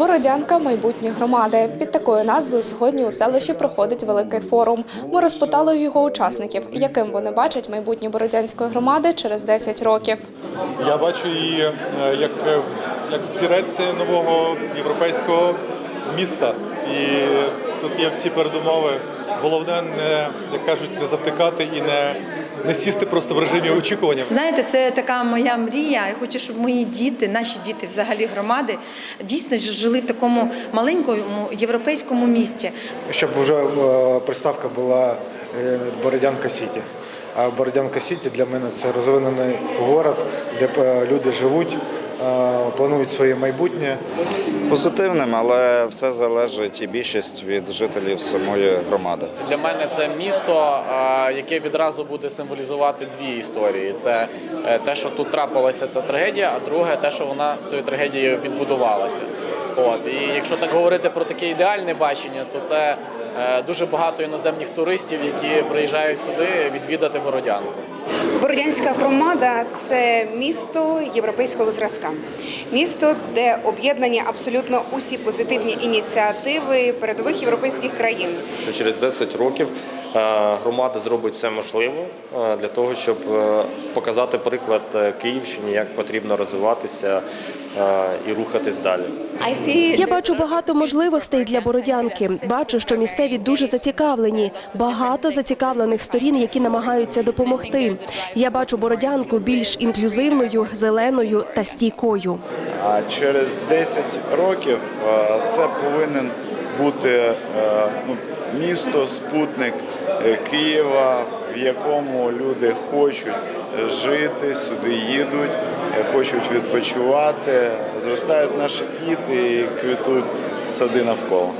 Бородянка майбутнє громади. Під такою назвою сьогодні у селищі проходить великий форум. Ми розпитали його учасників, яким вони бачать майбутнє бородянської громади через 10 років. Я бачу її е, як, е, як взірець нового європейського міста. І тут є всі передумови. Головне, не, як кажуть, не завтикати і не, не сісти просто в режимі очікування. Знаєте, це така моя мрія. Я хочу, щоб мої діти, наші діти, взагалі громади, дійсно жили в такому маленькому європейському місті. щоб вже е, приставка була е, Бородянка Сіті. А Бородянка Сіті для мене це розвинений город, де е, люди живуть, планують своє майбутнє. позитивним, але все залежить і більшість від жителів самої громади. Для мене це місто, е, яке відразу буде символізувати дві історії: це е, те, що тут трапилася ця трагедія, а друге те, що вона з цією трагедією відбудувалася. От і якщо так говорити про таке ідеальне бачення, то це е, дуже багато іноземних туристів, які приїжджають сюди відвідати Бородянку. Бородянська громада це місто європейського зразка, місто, де об'єднані абсолютно усі позитивні ініціативи передових європейських країн. що через 10 років е, громада зробить все можливе е, для того, щоб е, показати приклад е, Київщині, як потрібно розвиватися е, і рухатись далі. Я бачу багато можливостей для бородянки. Бачу, що місцеві дуже зацікавлені. Багато зацікавлених сторін, які намагаються допомогти. Я бачу бородянку більш інклюзивною, зеленою та стійкою. А через 10 років е, це повинен бути е, ну, місто, спутник е, Києва, в якому люди хочуть жити, сюди їдуть, е, хочуть відпочивати, зростають наші діти і квітуть сади навколо.